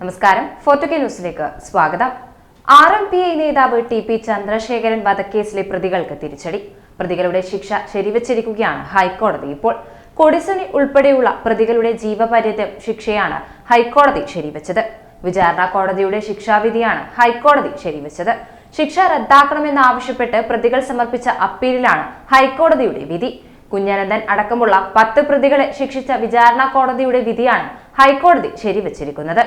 നമസ്കാരം. ഫോർട്ടുകെ ന്യൂസിലേക്ക് സ്വാഗതം. ആർ എം പി ഐ നേതാവ് ടി പി ചന്ദ്രശേഖരൻ വധക്കേസിലെ പ്രതികൾക്ക് തിരിച്ചടി. പ്രതികളുടെ ശിക്ഷ ശരിവച്ചിരിക്കുകയാണ് ഹൈക്കോടതി ഇപ്പോൾ. കൊടിസണി ഉൾപ്പെടെയുള്ള പ്രതികളുടെ ജീവപര്യന്തം ശിക്ഷയാണ് ഹൈക്കോടതി ശരിവച്ചത്. വിചാരണ കോടതിയുടെ ശിക്ഷാവിധിയാണ് ഹൈക്കോടതി ശരിവച്ചത്. ശിക്ഷ റദ്ദാക്കണമെന്നാവശ്യപ്പെട്ട് പ്രതികൾ സമർപ്പിച്ച അപ്പീലിലാണ് ഹൈക്കോടതിയുടെ വിധി. കുഞ്ഞനന്ദൻ അടക്കമുള്ള പത്ത് പ്രതികളെ ശിക്ഷിച്ച വിചാരണ കോടതിയുടെ വിധിയാണ് ഹൈക്കോടതി ശരിവച്ചിരിക്കുന്നത്.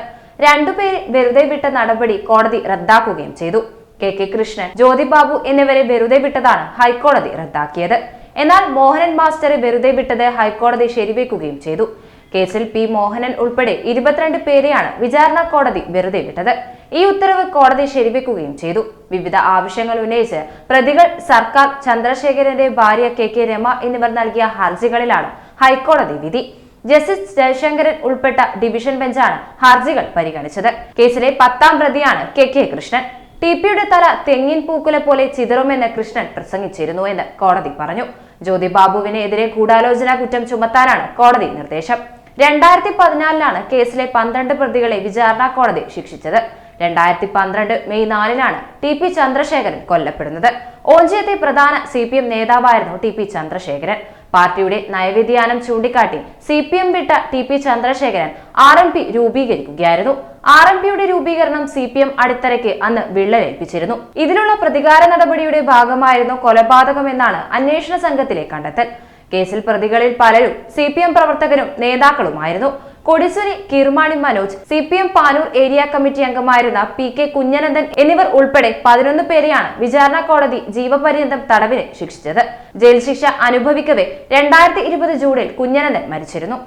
രണ്ടുപേരെ വെറുതെ വിട്ട നടപടി കോടതി റദ്ദാക്കുകയും ചെയ്തു. കെ കെ കൃഷ്ണൻ ജ്യോതിബാബു എന്നിവരെ വെറുതെ വിട്ടതാണ് ഹൈക്കോടതി റദ്ദാക്കിയത്. എന്നാൽ മോഹനൻ മാസ്റ്ററെ വെറുതെ വിട്ടത് ഹൈക്കോടതി ശരിവെക്കുകയും ചെയ്തു. കേസിൽ പി മോഹനൻ ഉൾപ്പെടെ ഇരുപത്തിരണ്ട് പേരെയാണ് വിചാരണ കോടതി വെറുതെ വിട്ടത്. ഈ ഉത്തരവ് കോടതി ശരിവെക്കുകയും ചെയ്തു. വിവിധ ആവശ്യങ്ങൾ ഉന്നയിച്ച് പ്രതികൾ സർക്കാർ ചന്ദ്രശേഖരന്റെ ഭാര്യ കെ കെ രമ എന്നിവർ നൽകിയ ഹർജികളിലാണ് ഹൈക്കോടതി വിധി. ജസ്റ്റിസ് ജയശങ്കരൻ ഉൾപ്പെട്ട ഡിവിഷൻ ബെഞ്ചാണ് ഹർജികൾ പരിഗണിച്ചത്. കേസിലെ പത്താം പ്രതിയാണ് കെ കെ കൃഷ്ണൻ. ടി പിയുടെ തല തെങ്ങിൻ പൂക്കുല പോലെ ചിതറുമെന്ന് കൃഷ്ണൻ പ്രസംഗിച്ചിരുന്നു എന്ന് കോടതി പറഞ്ഞു. ജ്യോതി ബാബുവിനെതിരെ ഗൂഢാലോചന കുറ്റം ചുമത്താനാണ് കോടതി നിർദ്ദേശം. രണ്ടായിരത്തി പതിനാലിലാണ് കേസിലെ പന്ത്രണ്ട് പ്രതികളെ വിചാരണ കോടതി ശിക്ഷിച്ചത്. രണ്ടായിരത്തി പന്ത്രണ്ട് മെയ് നാലിനാണ് ടി പി ചന്ദ്രശേഖരൻ കൊല്ലപ്പെടുന്നത്. ഓഞ്ചിയത്തെ പ്രധാന സി പി എം നേതാവായിരുന്നു ടി പി ചന്ദ്രശേഖരൻ. പാർട്ടിയുടെ നയവ്യതിയാനം ചൂണ്ടിക്കാട്ടി സി പി എം വിട്ട T P Chandrasekharan R M P രൂപീകരിക്കുകയായിരുന്നു. R M പിയുടെ രൂപീകരണം സി പി എം അടിത്തറയ്ക്ക് അന്ന് വിള്ളലേൽപ്പിച്ചിരുന്നു. ഇതിനുള്ള പ്രതികാര നടപടിയുടെ ഭാഗമായിരുന്നു കൊലപാതകമെന്നാണ് അന്വേഷണ സംഘത്തിലെ കണ്ടെത്തൽ. കേസിൽ പ്രതികളിൽ പലരും സി പി എം പ്രവർത്തകരും നേതാക്കളുമായിരുന്നു. Kodisuni Kirmani Manoj C P M Panoor area committee അംഗമായിരുന്ന പി കെ കുഞ്ഞനന്ദൻ എന്നിവർ ഉൾപ്പെടെ പതിനൊന്ന് പേരെയാണ് വിചാരണ കോടതി ജീവപര്യന്തം തടവിന് ശിക്ഷിച്ചത്. ജയിൽ ശിക്ഷ അനുഭവിക്കവേ രണ്ടായിരത്തി ഇരുപത് ജൂണിൽ കുഞ്ഞനന്ദൻ മരിച്ചിരുന്നു.